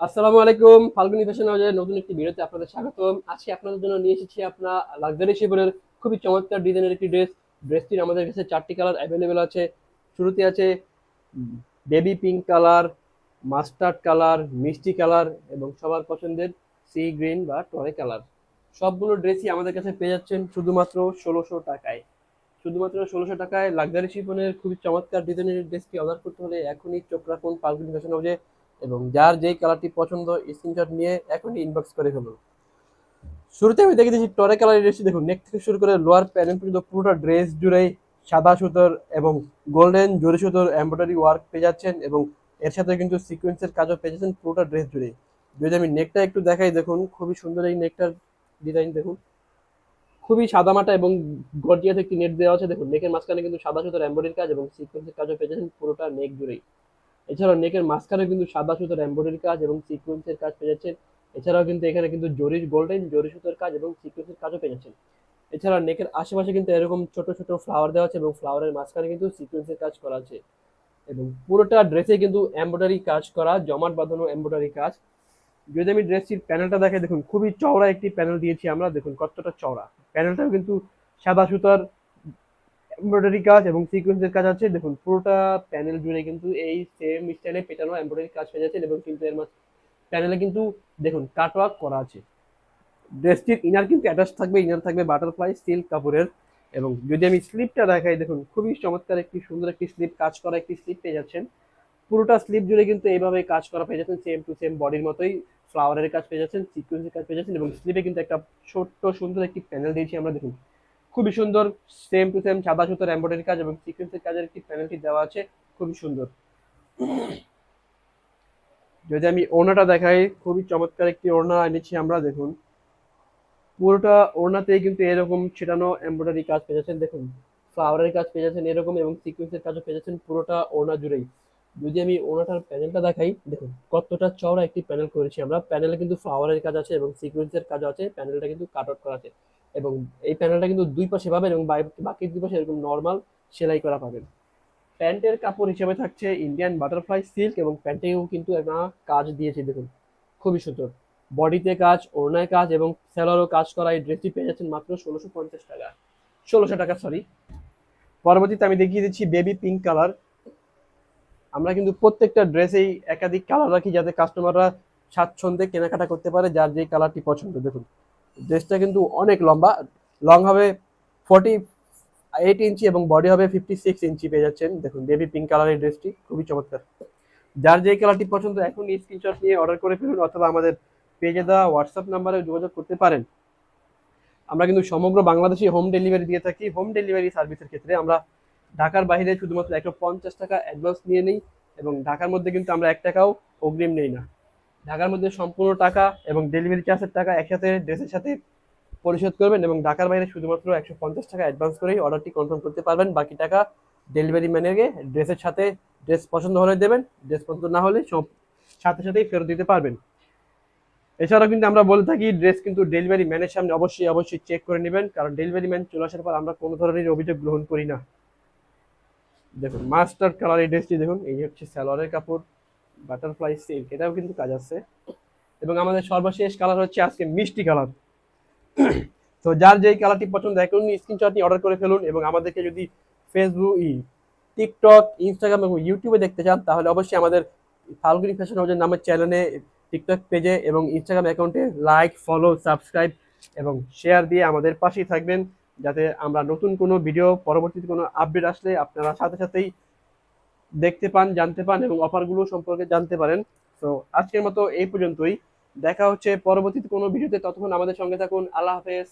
আসসালামু আলাইকুম, ফাল্গুনি ফ্যাশন হাউসের নতুন একটি ভিডিওতে আপনাদের স্বাগতম। আজকে আপনাদের জন্য নিয়ে এসেছি আপনার লাক্সারি শিপনের খুবই চমৎকার ডিজাইনের একটি ড্রেস ড্রেসটির আমাদের কাছে চারটি কালার অ্যাভেলেবেল আছে। শুরুতে আছে baby pink colour mustard colour মিষ্টি কালার এবং সবার পছন্দের সি গ্রিন বা টরে কালার সবগুলো ড্রেসই আমাদের কাছে পেয়ে যাচ্ছেন শুধুমাত্র ষোলোশো টাকায়। শুধুমাত্র ষোলোশো টাকায় লাক্সারি শিপনের খুবই চমৎকার ডিজাইনের ড্রেসটি অর্ডার করতে হলে এখনই চোখ রাখুন ফাল্গুনি ফ্যাশন হাউসে এবং যার যেই কালারটি পছন্দ স্ক্রিনশট নিয়ে এখনই ইনবক্স করে ফেলুন। শুরুতে আমি দেখে দিচ্ছি টরে কালারের ড্রেসটি দেখুন নেক থেকে শুরু করে লোয়ার প্যানেল পর্যন্ত পুরোটা ড্রেস জুড়েই সাদা সুতোর এবং গোল্ডেন জরি সুতোর এমব্রয়ডারি ওয়ার্ক পেয়ে যাচ্ছেন এবং এর সাথে কিন্তু সিকোয়েন্সের কাজও পেয়ে যাচ্ছেন পুরোটা ড্রেস জুড়ে যদি আমি নেকটা একটু দেখাই, দেখুন, খুবই সুন্দর এই নেকটার ডিজাইন দেখুন। খুবই সাদামাটা এবং গর্জিয়াস একটি নেট দেওয়া আছে। দেখুন নেকের মাঝখানে কিন্তু সাদা সুতোর এমব্রয়ডারি কাজ এবং সিকোয়েন্সের কাজও পেয়ে যাচ্ছেন পুরোটা নেক জুড়েই। এছাড়াও নেকের মাঝখানে কিন্তু সাদা সুতোর এমব্রয়ডারি কাজ এবং সিকুয়েন্সের কাজ পেয়ে যাচ্ছেন। এছাড়াও কিন্তু এখানে কিন্তু জরির গোল্ডেন জরি সুতোর কাজ এবং সিকোয়েন্সের কাজও পেয়ে যাচ্ছেন। এছাড়া নেকের আশেপাশে কিন্তু এরকম ছোট ছোট ফ্লাওয়ার দেওয়া আছে এবং ফ্লাওয়ারের মাঝখানে কিন্তু সিকুয়েন্সের কাজ করা আছে। এবং পুরোটা ড্রেসে কিন্তু এমব্রয়ডারি কাজ করা, জমাট বাঁধানো এমব্রয়ডারি কাজ। যদি আমি ড্রেসটির প্যানেলটা দেখে দেখুন, খুবই চওড়া একটি প্যানেল দিয়েছি আমরা, দেখুন কতটা চওড়া। প্যানেলটাও কিন্তু সাদা সুতার এমব্রয়ডারি কাজ এবং সিকোয়েন্সের কাজ আছে। দেখুন, পুরোটা প্যানেল জুড়ে কিন্তু এই সেম স্টাইলে পেটানো এমব্রয়ডারি কাজ পেয়ে যাচ্ছে এবং কিন্তু এর মাঝ প্যানেলে কিন্তু দেখুন কাটওয়ার্ক করা আছে। ড্রেসটির ইনার কিন্তু অ্যাটাচ থাকবে ইনার থাকবে বাটারফ্লাই সিল্ক কাপড়ের এবং যদি আমি স্লিপটা দেখাই, দেখুন, খুবই চমৎকার একটি সুন্দর একটি স্লিপ কাজ করা একটি স্লিপ পেয়ে যাচ্ছেন। পুরোটা স্লিপ জুড়ে কিন্তু এইভাবে কাজ করা পেয়ে যাচ্ছেন সেম টু সেম বডির মতোই ফ্লাওয়ারের কাজ পেয়ে যাচ্ছেন সিকোয়েন্সের কাজ পেয়ে যাচ্ছেন এবং স্লিপে কিন্তু একটা ছোট্ট সুন্দর একটি প্যানেল দিয়েছি আমরা, দেখুন। খুবই সুন্দর সেম টু সেম সাদা সুতোর এমব্রয়ডারি কাজ এবং সিকোয়েন্সের কাজের একটি প্যানেলটি দেওয়া আছে, খুবই সুন্দর। যদি আমি ওড়নাটা দেখাই, খুবই চমৎকার একটি ওড়না এনেছি আমরা, দেখুন। পুরোটা ওড়নাতেই কিন্তু এরকম ছেটানো এমব্রয়ডারি কাজ পেয়ে যাচ্ছেন, দেখুন। ফ্লাওয়ারের কাজ পেয়ে যাচ্ছেন এরকম এবং সিকোয়েন্সের কাজও পেয়ে যাচ্ছেন পুরোটা ওড়না জুড়েই। যদি আমি ওড়নাটার প্যানেলটা দেখাই, দেখুন, কতটা চওড়া একটি প্যানেল করেছি আমরা। প্যানেলে কিন্তু ফ্লাওয়ারের কাজ আছে এবং সিকোয়েন্সের কাজ আছে প্যানেলটা কিন্তু কাট আউট করা আছে। এবং এই প্যানেলটা কিন্তু দুই পাশে পাবেন এবং বাকি দুই পাশে এরকম নর্মাল সেলাই করা পাবেন। প্যান্টের কাপড় হিসেবে থাকছে ইন্ডিয়ান বাটারফ্লাই সিল্ক এবং প্যান্টেও কিন্তু একটা কাজ দিয়েছে, দেখুন। খুবই সুন্দর। বডিতে কাজ, ওড়নায় কাজ এবং সেলারও কাজ করা এই ড্রেসটি পেয়ে যাচ্ছেন মাত্র ষোলোশো পঞ্চাশ টাকা। ষোলোশো টাকা সরি পরবর্তীতে আমি দেখিয়ে দিচ্ছি বেবি পিঙ্ক কালার আমরা কিন্তু প্রত্যেকটা ড্রেসেই একাধিক কালার রাখি যাতে কাস্টমাররা স্বাচ্ছন্দ্যে কেনাকাটা করতে পারে, যার যে কালারটি পছন্দ, দেখুন। ড্রেসটা কিন্তু অনেক লম্বা লং হবে ফর্টি এইট ইঞ্চি এবং বডি হবে ফিফটি সিক্স ইঞ্চি পেয়ে যাচ্ছেন। দেখুন বেবি পিঙ্ক কালারের ড্রেসটি খুবই চমৎকার। যার যে কালারটি পছন্দ এখন স্ক্রিনশট নিয়ে অর্ডার করে ফেলুন অথবা আমাদের পেজে দেওয়া হোয়াটসঅ্যাপ নাম্বারে যোগাযোগ করতে পারেন। আমরা কিন্তু সমগ্র বাংলাদেশে হোম ডেলিভারি দিয়ে থাকি। হোম ডেলিভারি সার্ভিসের ক্ষেত্রে আমরা ঢাকার বাইরে শুধুমাত্র একশো পঞ্চাশ টাকা অ্যাডভান্স নিয়ে নিই এবং ঢাকার মধ্যে কিন্তু আমরা এক টাকাও অগ্রিম নেই না। ঢাকার মধ্যে সম্পূর্ণ টাকা এবং ডেলিভারি চার্জের টাকা একসাথে ড্রেসের সাথে পরিশোধ করবেন এবং ঢাকার বাইরে শুধুমাত্র একশো পঞ্চাশ টাকা অ্যাডভান্স করেই অর্ডারটি কনফার্ম করতে পারবেন। বাকি টাকা ডেলিভারি ম্যানেরকে ড্রেসের সাথে ড্রেস পছন্দ হলে দেবেন ড্রেস পছন্দ না হলে সব সাথে সাথেই ফেরত দিতে পারবেন। এছাড়াও কিন্তু আমরা বলে থাকি ড্রেস কিন্তু ডেলিভারি ম্যানের সামনে অবশ্যই অবশ্যই চেক করে নেবেন, কারণ ডেলিভারি ম্যান চলে আসার পর আমরা কোনো ধরনের অভিযোগ গ্রহণ করি না। দেখুন মাস্টার কালার এই ড্রেসটি দেখুন, এই হচ্ছে সালোয়ারের কাপড়। বাটারফ্লাই সিল্ক, এটাও কিন্তু কাজ আছে। এবং আমাদের সর্বশেষ কালার হচ্ছে আজকে মিষ্টি কালার। তো যার যেই কালারটি পছন্দ এখন স্ক্রিনশট নিয়ে অর্ডার করে ফেলুন এবং আমাদেরকে যদি ফেসবুক ই টিকটক ইনস্টাগ্রাম এবং ইউটিউবে দেখতে চান, তাহলে অবশ্যই আমাদের ফাল্গুনি ফ্যাশন হাউসের নামের চ্যানেলে টিকটক পেজে এবং ইনস্টাগ্রাম অ্যাকাউন্টে লাইক ফলো সাবস্ক্রাইব এবং শেয়ার দিয়ে আমাদের পাশেই থাকবেন। যাতে আমরা নতুন কোনো ভিডিও পরবর্তীতে কোনো আপডেট আসলে আপনারা সাথে সাথেই দেখতে পান, জানতে পান এবং অফারগুলো সম্পর্কে জানতে পারেন। তো আজকের মতো এই পর্যন্তই। দেখা হচ্ছে পরবর্তীতে কোনো ভিডিওতে। ততক্ষণ আমাদের সঙ্গে থাকুন। আল্লাহ হাফেজ।